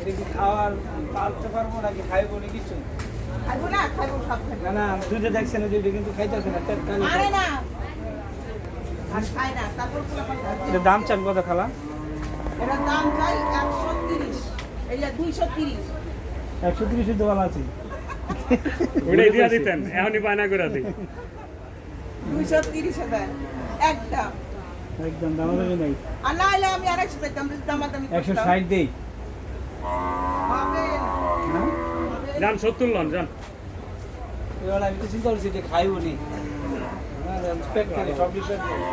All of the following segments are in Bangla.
এটা খাওয়ার পালতে পারব নাকি খাইবো না কিছু? না খাইবো সব খাইবো না না দেখছেন না কিন্তু খাইতেছে না এটা দাম চান কত খালা? এটার দাম চাই একশো তিরিশ এই যে দুইশো তিরিশ। একশো তিরিশ দোকান আছে। ওইটাই দিয়া দিতেন এখনই বায়না করে দিই। দুইশো তিরিশ হাজার একদম। একদম দাম হবে নাই। আর না হলে আমি আরেকশো পেতাম দামাদামি একশো ষাট দেই। হবে না যান সত্তর লন যান। এবার আমি তো চিন্তা করছি যে খাইবো নি। প্যাক করে সবজি প্যাক করে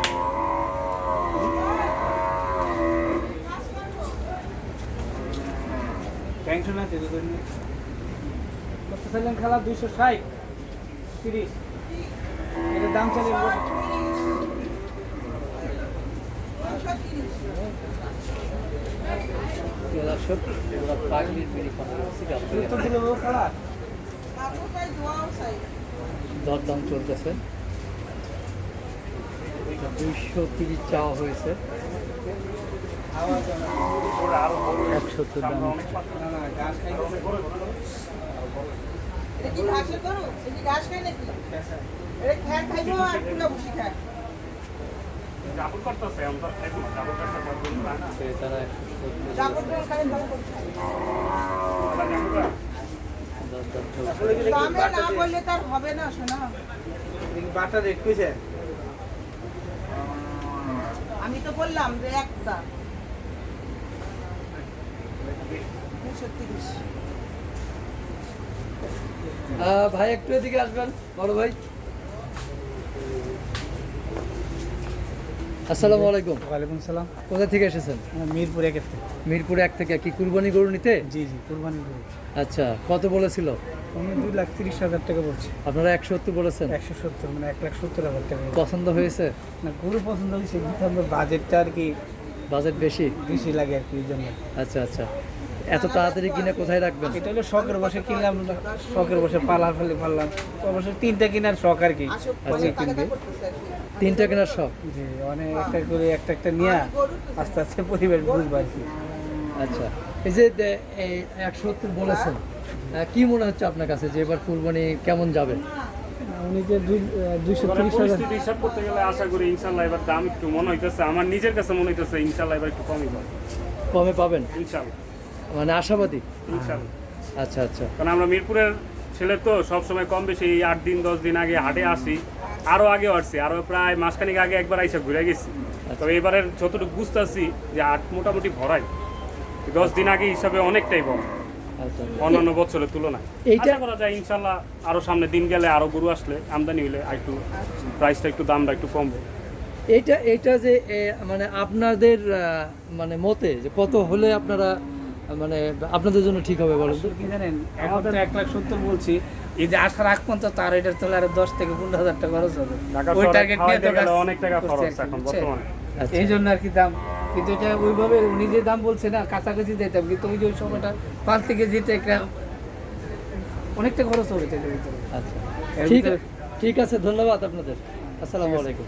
টেনশন আছে তোদের নিয়ে। কত চাইলেন খালা দুইশো ষাট তিরিশ। এটার দাম চাইলে দুইশো তিরিশ সত্তর দিলে ও খালা তারপরটাই দোয়াও চাই দরদাম চলতেছে। দুইশো তিরিশ চাওয়া হয়েছে। হয় দাম এটা কি ঘাসের গরু? এটা ঘাস খায় নাকি? এটা খ্যার খাইবো আর পুলা ভুসি খায়। দামে না বাটা বললে তার হবে না শোনা। রেট আমি তো বললাম যে একটা ভাই একটু এদিকে আসবেন বড় ভাই। আসসালামু আলাইকুম। ওয়ালাইকুম সালাম কোথা থেকে এসেছেন? মিরপুর একের থেকে। মিরপুর এক থেকে। কি কুরবানি গরু নিতে? জি জি কুরবানি গরু। আচ্ছা কত বলেছিল? আমি দুই লাখ তিরিশ হাজার টাকা বলছি। আপনারা একশো সত্তর বলেছেন? একশো সত্তর মানে এক লাখ সত্তর হাজার টাকা পছন্দ হয়েছে? না গরু পছন্দ হয়েছে কিন্তু আমার বাজেটটা আর কি বাজেট বেশি? বেশি লাগে আর কি এই জন্য। আচ্ছা আচ্ছা। এত তাড়াতাড়ি কিনে কোথায় রাখবেন? এটা হলো শখের বসে কিনলাম শখের বসে পালা ফেলে পারলাম অবশ্য তিনটা কেনার শখ আর কি। আসো আচ্ছা, কিনবে। টাকাটা করতেছে আর কি। তিনটা কেনার শখ যে অনেক একটা করে একটা একটা নিয়ে আস্তে আস্তে পরিবেশ বুঝব আর কি। আচ্ছা। এই যে এই একশো সত্তর বলেছেন কি মনে হচ্ছে আপনার কাছে যে এবার কুরবানি কেমন যাবে? উনি যে দুইশো তিরিশ হাজার। হিসাব করতে গেলে আশা করি ইনশাল্লাহ এবার দাম একটু মনে হইতেছে। আমার নিজের কাছে মনে হইতেছে ইনশাল্লাহ এবার একটু কমই কমে পাবেন? ইনশাল্লাহ। মানে আশাবাদী? ইনশাল্লাহ। আচ্ছা আচ্ছা। কারণ আমরা মিরপুরের ছেলে তো সবসময় কম বেশি এই আট দিন দশ দিন আগে হাটে আসি। আরও আগে আসছি আরও প্রায় মাসখানিক আগে একবার আইসা ঘুরে গেছি। তবে এবারের যতটুকু বুঝতেছি যে আট মোটামুটি ভরাই। দশ দিন আগে হিসাবে অনেকটাই বড় আচ্ছা। অন্যান্য বছরের তুলনায়। এইটা- করা যায় ইনশাল্লাহ আরও সামনে দিন গেলে আরও গরু আসলে আমদানি হইলে একটু প্রাইসটা একটু দামটা একটু কমবে। এইটা এইটা যে মানে আপনাদের মানে মতে যে কত হলে আপনারা মানে আপনাদের জন্য ঠিক হবে বলুন কি জানেন এখন তো এক লাখ সত্তর বলছি এই যে আসার আগ পর্যন্ত তার এটার তাহলে আরও দশ থেকে পনেরো হাজার টাকা খরচ হবে। ওই টার্গেট নিয়ে তো অনেক টাকা খরচ এখন বর্তমানে। আচ্ছা। এই জন্য আর কি দাম কিন্তু এটা ওইভাবে উনি যে দাম বলছে না কাছাকাছি দিতাম কিন্তু ওই যে ওই সময়টা পাঁচ থেকে যেতে একটা অনেকটা খরচ হবে আচ্ছা। ঠিক ঠিক আছে ধন্যবাদ আপনাদের। আসসালামু আলাইকুম।